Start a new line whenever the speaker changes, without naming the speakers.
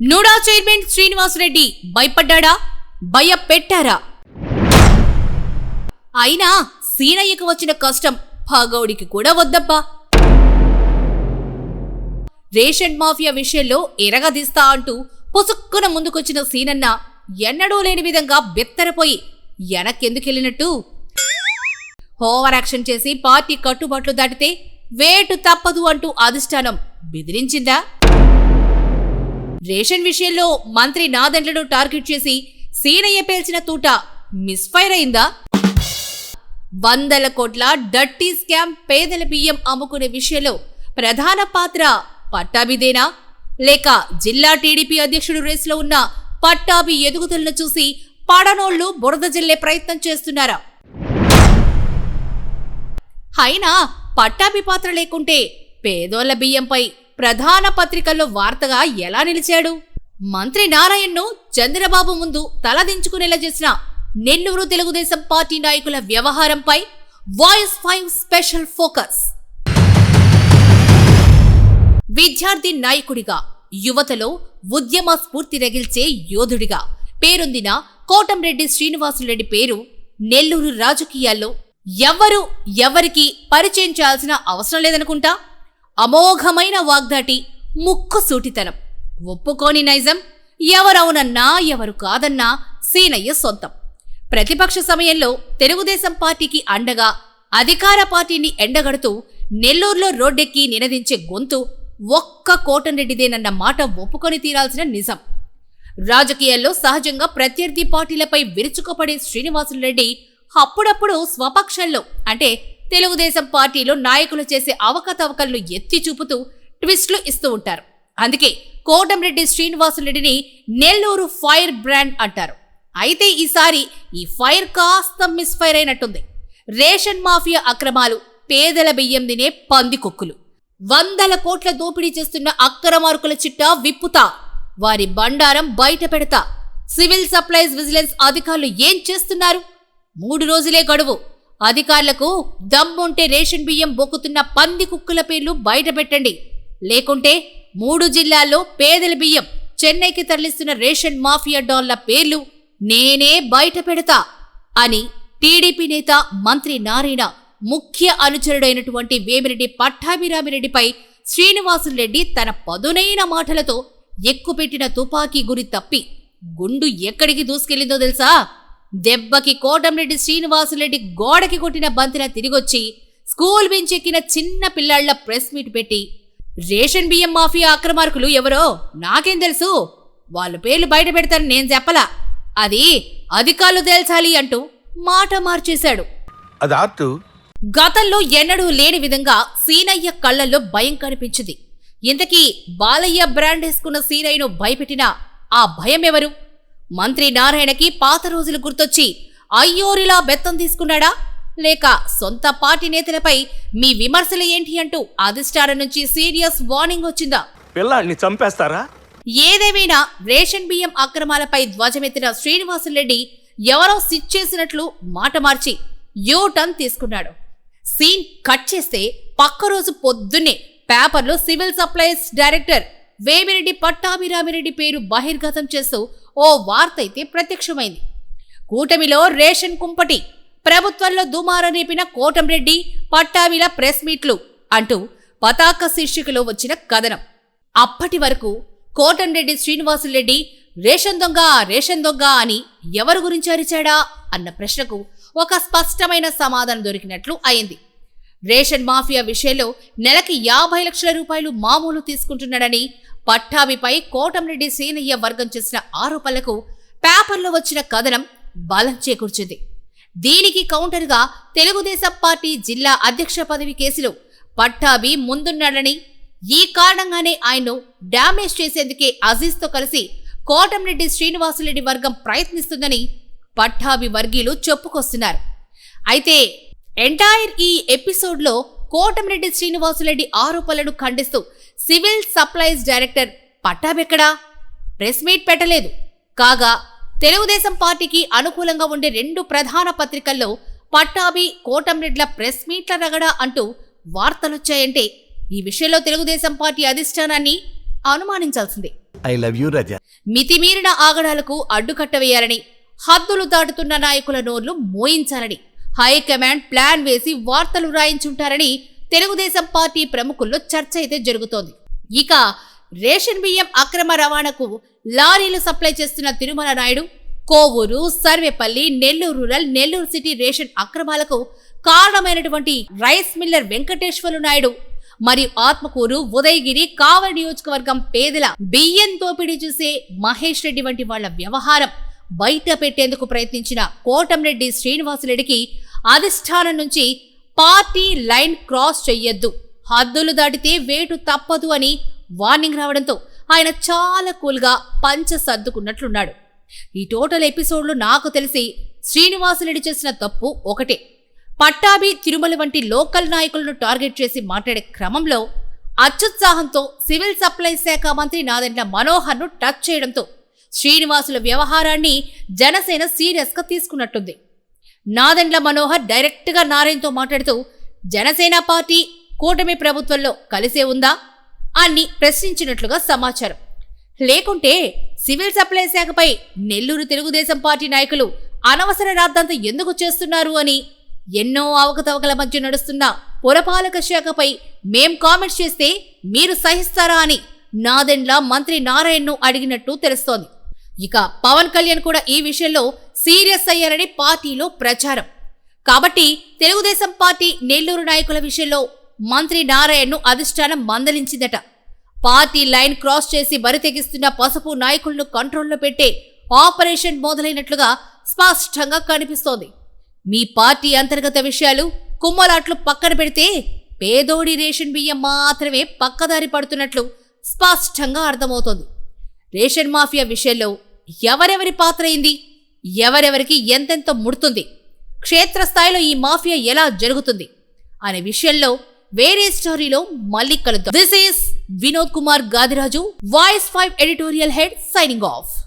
NUDA chairman Srinivasareddy భయపడ్డాడా? భయపెట్టారా? అయినా సీనయ్యకు వచ్చిన కష్టం భాగౌడికి కూడా వద్దబ్బా. రేషన్ మాఫియా విషయంలో ఎరగదీస్తా అంటూ పుసుక్కున ముందుకొచ్చిన సీనన్న ఎన్నడూ లేని విధంగా బెత్తరపోయి వెనక్కెందుకెళ్ళినట్టు? ఓవర్ యాక్షన్ చేసి పార్టీ కట్టుబాట్లు దాటితే వేటు తప్పదు అంటూ అధిష్టానం బెదిరించిందా? రేషన్ విషయంలో మంత్రి నాదెండ్లను టార్గెట్ చేసి సీనయ్య పేల్చిన తూట మిస్ఫైర్ అయిందా? వందల కోట్ల డర్టీ స్కామ్ పేదల బియ్యం అమ్ముకునే విషయంలో ప్రధాన పాత్ర పట్టాభిదేనా? లేక జిల్లా టీడీపీ అధ్యక్షుడు రేసులో ఉన్న పట్టాభి ఎదుగుదలను చూసి పడనోళ్ళు బురద జల్లే ప్రయత్నం చేస్తున్నారా? అయినా పట్టాభి పాత్ర లేకుంటే పేదోళ్ళ బియ్యంపై ప్రధాన పత్రికల్లో వార్తగా ఎలా నిలిచాడు? మంత్రి నారాయణ్ను చంద్రబాబు ముందు తలదించుకునేలా చేసిన నెల్లూరు తెలుగుదేశం పార్టీ నాయకుల వ్యవహారంపై వాయిస్ ఫైవ్ స్పెషల్ ఫోకస్. విద్యార్థి నాయకుడిగా యువతలో ఉద్యమ స్ఫూర్తి రగిల్చే యోధుడిగా పేరొందిన కోటంరెడ్డి శ్రీనివాసులరెడ్డి పేరు నెల్లూరు రాజకీయాల్లో ఎవ్వరూ ఎవరికి పరిచయం చేయాల్సిన అవసరం లేదనుకుంటా? అమోఘమైన వాగ్దాటి ముక్కు సూటితనం. ఒప్పుకోని నైజం ఎవరవునన్నా ఎవరు కాదన్నా సీనయ్య సొంతం. ప్రతిపక్ష సమయంలో తెలుగుదేశం పార్టీకి అండగా అధికార పార్టీని ఎండగడుతూ నెల్లూరులో రోడ్డెక్కి నినదించే గొంతు ఒక్క కోటంరెడ్డిదేనన్న మాట ఒప్పుకొని తీరాల్సిన నిజం. రాజకీయాల్లో సహజంగా ప్రత్యర్థి పార్టీలపై విరుచుకుపడే శ్రీనివాసులరెడ్డి అప్పుడప్పుడు స్వపక్షంలో అంటే తెలుగుదేశం పార్టీలో నాయకులు చేసే అవకతవకలను ఎత్తి చూపుతూ ట్విస్టులు ఇస్తూ ఉంటారు. అందుకే కోటంరెడ్డి శ్రీనివాసులరెడ్డిని నెల్లూరు ఫైర్ బ్రాండ్ అంటారు. అయితే ఈసారి ఈ ఫైర్ కాస్త మిస్ఫైర్ అయినట్టుంది. రేషన్ మాఫియా అక్రమాలు పేదల బియ్యం తినే పందికొక్కులు వందల కోట్ల దోపిడీ చేస్తున్న అక్రమార్కుల చిట్టా విప్పుతా. వారి బండారం బయట పెడతా. సివిల్ సప్లైస్ విజిలెన్స్ అధికారులు ఏం చేస్తున్నారు? మూడు రోజులే గడువు. అధికారులకు దమ్ముంటే రేషన్ బియ్యం బొక్కుతున్న పంది కుక్కుల పేర్లు బయటపెట్టండి. లేకుంటే మూడు జిల్లాల్లో పేదల బియ్యం చెన్నైకి తరలిస్తున్న రేషన్ మాఫియా డాన్ల పేర్లు నేనే బయట పెడతా అని టీడీపీ నేత మంత్రి నారాయణ ముఖ్య అనుచరుడైనటువంటి వేమిరెడ్డి పట్టాభిరామిరెడ్డిపై శ్రీనివాసులరెడ్డి తన పదునైన మాటలతో ఎక్కుపెట్టిన తుపాకీ గురి తప్పి గుండు ఎక్కడికి దూసుకెళ్ళిందో తెలుసా? దెబ్బకి కోటంరెడ్డి శ్రీనివాసులరెడ్డి గోడకి కొట్టిన బంతిన తిరిగొచ్చి స్కూల్ బెంచ్ ఎక్కిన చిన్న పిల్లాళ్ళ ప్రెస్ మీట్ పెట్టి రేషన్ బియ్యం మాఫియా అక్రమార్కులు ఎవరో నాకేం తెలుసు? వాళ్ళ పేర్లు బయట పెడతారని నేను చెప్పలా. అది అధికారులు తేల్చాలి అంటూ మాట మార్చేశాడు. గతంలో ఎన్నడూ లేని విధంగా సీనయ్య కళ్ళల్లో భయం కనిపించింది. ఇంతకీ బాలయ్య బ్రాండ్ వేసుకున్న సీనయ్యను భయపెట్టిన ఆ భయం ఎవరు? మంత్రి నారాయణకి పాత రోజులు గుర్తొచ్చి అయ్యోరిలా బెత్తం తీసుకున్నాడా? లేక సొంత పార్టీ నేతలపై మీ విమర్శలు ఏంటి అంటూ అధిష్టానం నుంచి సీరియస్ వార్నింగ్ వచ్చిందా?
పిల్లాడిని చంపేస్తారా?
ఏదేమైనా రేషన్ బియ్యం అక్రమాలపై ధ్వజమెత్తిన శ్రీనివాసులరెడ్డి ఎవరో సిట్ చేసినట్లు మాట మార్చి యూ టర్న్ తీసుకున్నాడు. సీన్ కట్ చేస్తే పక్క రోజు పొద్దున్నే పేపర్లో civil supplies director Vemireddy Pattabhiramireddy పేరు బహిర్గతం చేస్తూ ఓ వార్త అయితే ప్రత్యక్షమైంది. కూటమిలో రేషన్ కుంపటి ప్రభుత్వంలో దుమారం రేపిన కోటంరెడ్డి పట్టాభిల ప్రెస్ మీట్లు అంటూ పతాక శీర్షికలో వచ్చిన కథనం. అప్పటి వరకు కోటంరెడ్డి శ్రీనివాసులరెడ్డి రేషన్ దొంగ రేషన్ దొంగ అని ఎవరి గురించి అరిచాడా అన్న ప్రశ్నకు ఒక స్పష్టమైన సమాధానం దొరికినట్లు అయింది. రేషన్ మాఫియా విషయంలో నెలకి యాభై లక్షల రూపాయలు మామూలు తీసుకుంటున్నాడని పట్టాభిపై కోటంరెడ్డి సీనయ్య వర్గం చేసిన ఆరోపణలకు పేపర్లో వచ్చిన కథనం బలం చేకూర్చింది. దీనికి కౌంటర్గా తెలుగుదేశం పార్టీ జిల్లా అధ్యక్ష పదవి కేసులో పట్టాభి ముందున్నాడని ఈ కారణంగానే ఆయన్ను డ్యామేజ్ చేసేందుకే అజీజ్తో కలిసి కోటంరెడ్డి శ్రీనివాసులరెడ్డి వర్గం ప్రయత్నిస్తుందని పట్టాభి వర్గీయులు చెప్పుకొస్తున్నారు. అయితే ఎంటైర్ ఈ ఎపిసోడ్లో కోటంరెడ్డి శ్రీనివాసులరెడ్డి ఆరోపణలను ఖండిస్తూ సివిల్ సప్లైస్ డైరెక్టర్ పట్టాబెక్కడా ప్రెస్ మీట్ పెట్టలేదు. కాగా తెలుగుదేశం పార్టీకి అనుకూలంగా ఉండే రెండు ప్రధాన పత్రికల్లో పట్టాభి కోటంరెడ్ల ప్రెస్ మీట్ల రగడ అంటూ వార్తలొచ్చాయంటే ఈ విషయంలో తెలుగుదేశం పార్టీ అధిష్టానాన్ని అనుమానించాల్సిందే.
ఐ లవ్ యూ రజా
మితిమీరిన ఆగడాలకు అడ్డుకట్ట వేయాలని హద్దులు దాటుతున్న నాయకుల నోర్లు మోయించాలని హైకమాండ్ ప్లాన్ వేసి వార్తలు రాయించుంటారని తెలుగుదేశం పార్టీ ప్రముఖుల్లో చర్చ అయితే జరుగుతోంది. ఇక రేషన్ బియ్యం అక్రమ రవాణాకు లారీలు సప్లై చేస్తున్న Tirumala Naidu Kovur Sarvepalli Nellore rural Nellore city ration అక్రమాలకు కారణమైనటువంటి రైస్ మిల్లర్ వెంకటేశ్వరు నాయుడు మరియు ఆత్మకూరు ఉదయగిరి కావలి నియోజకవర్గం పేదల బియ్యం దోపిడీ చూసే మహేష్ రెడ్డి వంటి వాళ్ళ వ్యవహారం బయట పెట్టేందుకు ప్రయత్నించిన కోటంరెడ్డి శ్రీనివాసరెడ్డికి అధిష్టానం నుంచి పార్టీ లైన్ క్రాస్ చెయ్యొద్దు. హద్దులు దాటితే వేటు తప్పదు అని వార్నింగ్ రావడంతో ఆయన చాలా కూల్గా పంచ సర్దుకున్నట్లున్నాడు. ఈ టోటల్ ఎపిసోడ్లో నాకు తెలిసి శ్రీనివాసరెడ్డి చేసిన తప్పు ఒకటే. పట్టాభి తిరుమల వంటి లోకల్ నాయకులను టార్గెట్ చేసి మాట్లాడే క్రమంలో అత్యుత్సాహంతో సివిల్ సప్లై శాఖ మంత్రి నాదెండ్ల మనోహర్ను టచ్ చేయడంతో శ్రీనివాసుల వ్యవహారాన్ని జనసేన సీరియస్గా తీసుకున్నట్టుంది. నాదెండ్ల మనోహర్ డైరెక్ట్గా నారాయణతో మాట్లాడుతూ జనసేన పార్టీ కూటమి ప్రభుత్వంలో కలిసే ఉందా? అని ప్రశ్నించినట్లుగా సమాచారం. లేకుంటే సివిల్ సప్లై శాఖపై నెల్లూరు తెలుగుదేశం పార్టీ నాయకులు అనవసర రాద్ధాంతం ఎందుకు చేస్తున్నారు అని ఎన్నో అవకతవకల మధ్య నడుస్తున్న పురపాలక శాఖపై మేం కామెంట్స్ చేస్తే మీరు సహిస్తారా అని నాదెండ్ల మంత్రి నారాయణ్ను అడిగినట్టు తెలుస్తోంది. ఇక పవన్ కళ్యాణ్ కూడా ఈ విషయంలో సీరియస్ అయ్యారని పార్టీలో ప్రచారం. కాబట్టి తెలుగుదేశం పార్టీ నెల్లూరు నాయకుల విషయంలో మంత్రి నారాయణ్ను అధిష్టానం మందలించిందట. పార్టీ లైన్ క్రాస్ చేసి బరితెగిస్తున్న పసుపు నాయకులను కంట్రోల్లో పెట్టే ఆపరేషన్ మొదలైనట్లుగా స్పష్టంగా కనిపిస్తోంది. మీ పార్టీ అంతర్గత విషయాలు కుమ్మలాట్లు పక్కన పెడితే పేదోడి రేషన్ బియ్యం మాత్రమే పక్కదారి పడుతున్నట్లు స్పష్టంగా అర్థమవుతోంది. రేషన్ మాఫియా విషయంలో ఎవరెవరి పాత్ర అయింది? ఎవరెవరికి ఎంతెంత ముడుతుంది? క్షేత్రస్థాయిలో ఈ మాఫియా ఎలా జరుగుతుంది? అనే విషయంలో వేరే స్టోరీలో మళ్ళీ కలుద్దాం. This is Vinod Kumar Gadiraju voice five editorial head signing off